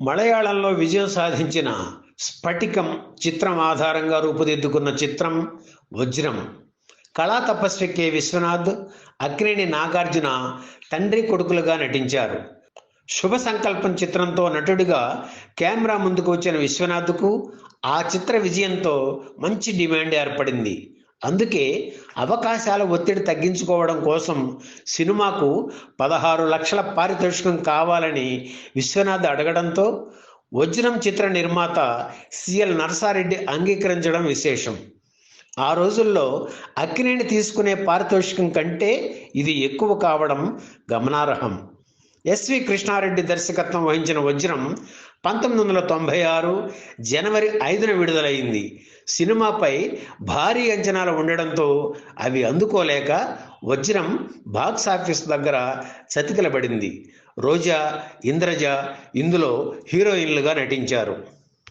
మలయాళంలో విజయం సాధించిన స్ఫటికం చిత్రం ఆధారంగా రూపుదిద్దుకున్న చిత్రం వజ్రం. కళా తపస్వి కె. విశ్వనాథ్ అక్కినేని నాగార్జున తండ్రి కొడుకులుగా నటించారు. శుభ సంకల్పం చిత్రంతో నటుడిగా కెమెరా ముందుకు వచ్చిన విశ్వనాథ్కు ఆ చిత్ర విజయంతో మంచి డిమాండ్ ఏర్పడింది. అందుకే అవకాశాల ఒత్తిడి తగ్గించుకోవడం కోసం సినిమాకు పదహారు లక్షల పారితోషికం కావాలని విశ్వనాథ్ అడగడంతో వజ్రం చిత్ర నిర్మాత సిఎల్ నరసారెడ్డి అంగీకరించడం విశేషం. ఆ రోజుల్లో అక్కినేని తీసుకునే పారితోషికం కంటే ఇది ఎక్కువ కావడం గమనార్హం. ఎస్వి కృష్ణారెడ్డి దర్శకత్వం వహించిన వజ్రం పంతొమ్మిది వందల తొంభై ఆరు జనవరి ఐదున విడుదలైంది. సినిమాపై భారీ అంచనాలు ఉండడంతో అవి అందుకోలేక వజ్రం బాక్స్ ఆఫీస్ దగ్గర చతికిలబడింది. రోజా ఇంద్రజ ఇందులో హీరోయిన్లుగా నటించారు.